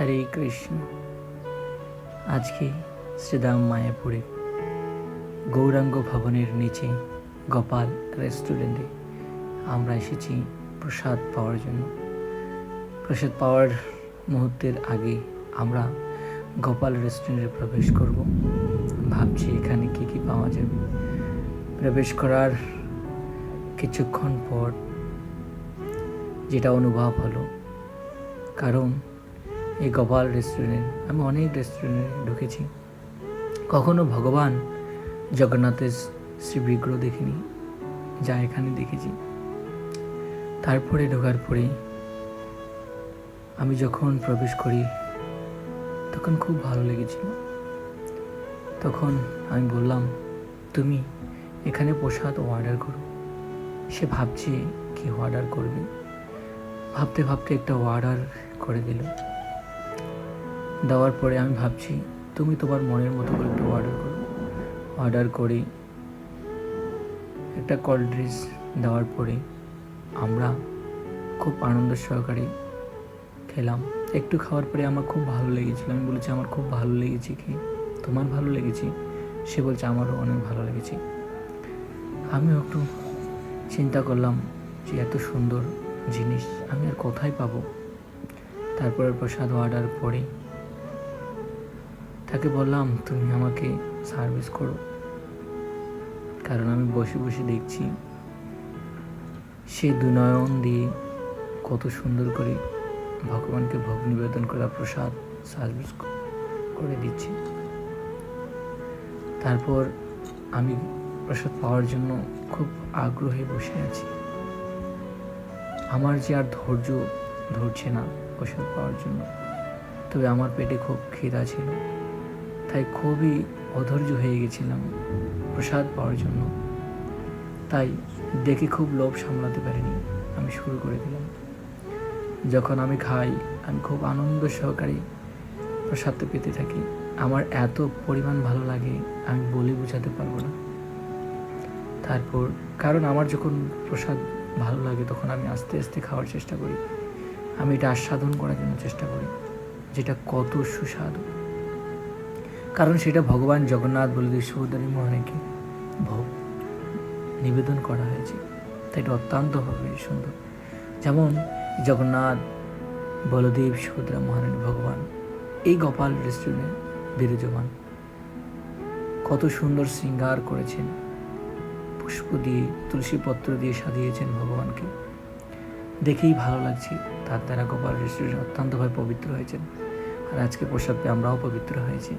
হরে কৃষ্ণ। আজকে শ্রীদাম মায়াপুরে গৌরাঙ্গ ভবনের নিচে গোপাল রেস্টুরেন্টে আমরা এসেছি প্রসাদ পাওয়ার জন্য। প্রসাদ পাওয়ার মুহূর্তের আগে আমরা গোপাল রেস্টুরেন্টে প্রবেশ করব। ভাবছি এখানে কি কি পাওয়া যাবে। প্রবেশ করার কিছুক্ষণ পর যেটা অনুভব হলো, কারণ এই গোপাল রেস্টুরেন্ট আমি অনেক রেস্টুরেন্টে ঢুকেছি। কখনো ভগবান জগন্নাথের শ্রী বিগ্রহ দেখিনি, যা এখানে দেখেছি। তারপরে ঢোকার পরে আমি যখন প্রবেশ করি, তখন খুব ভালো লেগেছিল। তখন আমি বললাম, তুমি এখানে প্রসাদ অর্ডার করো। সে ভাবছে কি অর্ডার করবে। ভাবতে ভাবতে একটা অর্ডার করে দিল। দেওয়ার পরে আমি ভাবছি, তুমি তোমার মনের মতো করে একটু অর্ডার করো। অর্ডার করে। একটা কোল্ড ড্রিঙ্কস দেওয়ার পরে আমরা খুব আনন্দ সহকারে খেলাম। একটু খাওয়ার পরে আমার খুব ভালো লেগেছিল। আমি বলেছি, আমার খুব ভালো লেগেছে কি? তোমার ভালো লেগেছে? সে বলছে, আমারও অনেক ভালো লেগেছে। আমিও একটু চিন্তা করলাম যে এত সুন্দর জিনিস আমি আর কোথায় পাবো? তারপরে প্রসাদ অর্ডার পরে তাকে বললাম, তুমি আমাকে সার্ভিস করো। কারণ আমি বসে বসে দেখছি সে দুনয়ন দিয়ে কত সুন্দর করে ভগবানকে ভোগ নিবেদন করা প্রসাদ সার্ভিস করে দিচ্ছি। তারপর আমি প্রসাদ পাওয়ার জন্য খুব আগ্রহে বসে আছি। আমার যে আর ধৈর্য ধরছে না প্রসাদ পাওয়ার জন্য, তবে আমার পেটে খুব খিদা ছিল। তাই খুবই অধৈর্য হয়ে গেছিলাম প্রসাদ পাওয়ার জন্য। তাই দেখে খুব লোভ সামলাতে পারিনি, আমি শুরু করে দিলাম। যখন আমি খাই, আমি খুব আনন্দ সহকারে প্রসাদটা পেতে থাকি। আমার এত পরিমাণ ভালো লাগে, আমি বলে বোঝাতে পারব না। তারপর, কারণ আমার যখন প্রসাদ ভালো লাগে, তখন আমি আস্তে আস্তে খাওয়ার চেষ্টা করি। আমি এটা আস্বাদন করার জন্য চেষ্টা করি, যেটা কত সুস্বাদু। কারণ সেটা ভগবান জগন্নাথ বলদেব সুভদ্রী মহারানীকে ভোগ, নিবেদন করা হয়েছে। তাই এটা অত্যন্তভাবে সুন্দর। যেমন জগন্নাথ, বলদেব, সুভদ্রা মহারানী ভগবান, এই গোপাল রেস্টুরেন্টে বিরাজমান। কত সুন্দর শৃঙ্গার করেছেন। পুষ্প দিয়ে, তুলসী পত্র দিয়ে সাজিয়েছেন ভগবানকে। দেখেই ভালো লাগছে, তার দ্বারা গোপাল রেস্টুরেন্ট অত্যন্তভাবে পবিত্র হয়েছেন। আর আজকে প্রসাদ আমরাও পবিত্র হয়েছি।